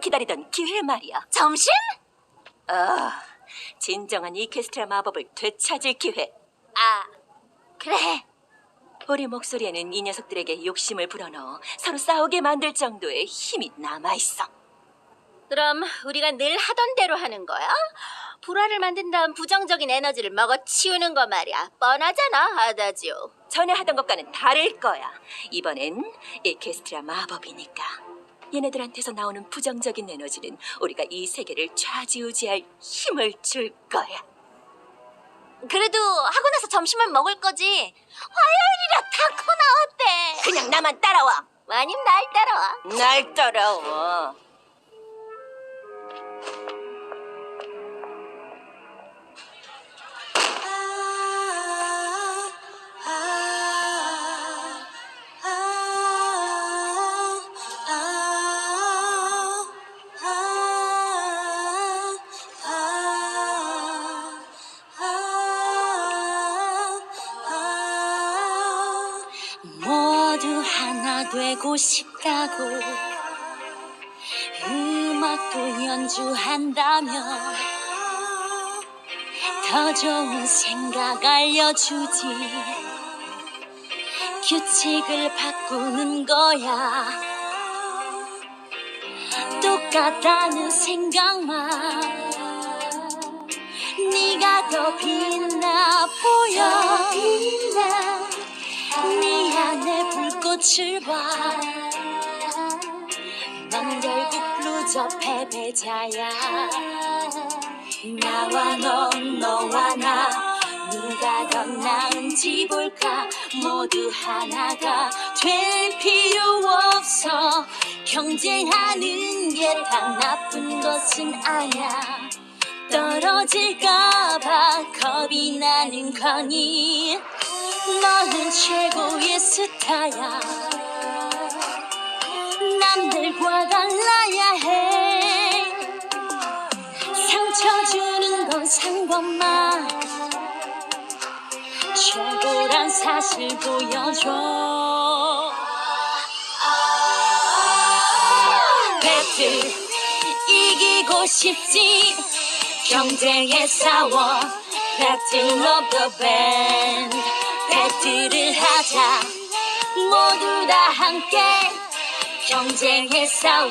기다리던 기회 말이야. 점심? 아, 진정한 이케스트라 마법을 되찾을 기회. 아, 그래. 우리 목소리에는 이 녀석들에게 욕심을 불어넣어 서로 싸우게 만들 정도의 힘이 남아있어. 그럼 우리가 늘 하던 대로 하는 거야? 불화를 만든 다음 부정적인 에너지를 먹어치우는 거 말이야. 뻔하잖아, 아다지오. 전에 하던 것과는 다를 거야. 이번엔 이케스트라 마법이니까. 얘네들한테서 나오는 부정적인 에너지는 우리가 이 세계를 좌지우지할 힘을 줄 거야. 그래도 하고 나서 점심은 먹을 거지. 화요일이라 타코 나왔대. 그냥 나만 따라와. 아님 날 따라와. 날 따라와. 모두 하나 되고 싶다고. 음악도 연주한다면 더 좋은 생각 알려주지. 규칙을 바꾸는 거야. 똑같다는 생각만 네가 더 빛나 보여 봐. 넌 결국 루저 패배자야. 나와 넌 너와 나. 누가 더 나은지 볼까? 모두 하나가 될 필요 없어. 경쟁하는 게 다 나쁜 것은 아냐 떨어질까봐 겁이 나는 거니 너는 최고의 스타야. 남들과 달라야 해. 상처 주는 건 상관마 최고란 사실 보여줘. 배틀 이기고 싶지? 경쟁에 싸워. of the band 배틀을 하자 모두 다 함께 경쟁에 싸워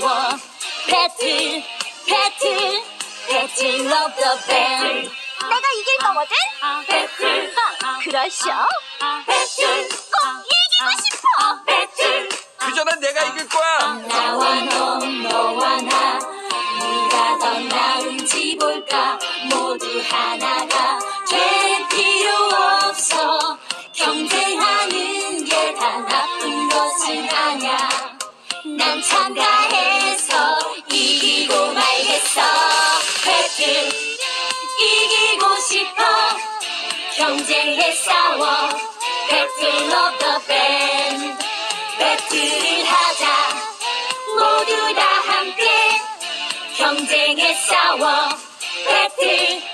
배틀 배틀 Battle of the band 내가 이길 거거든? 배틀 그러쇼. 배틀 꼭 이기고 싶어. 배틀 그전엔 내가 이길 거야. 나와 너 너와 나 누가 더 나은지 볼까 모두 하나 게다 나쁜 것은 아냐. 난 참가해서 이기고 말겠어. 배틀 이기고 싶어. 경쟁에 싸워. 배틀 of the band. 하자. 모두 다 함께 경쟁에 싸워. 배틀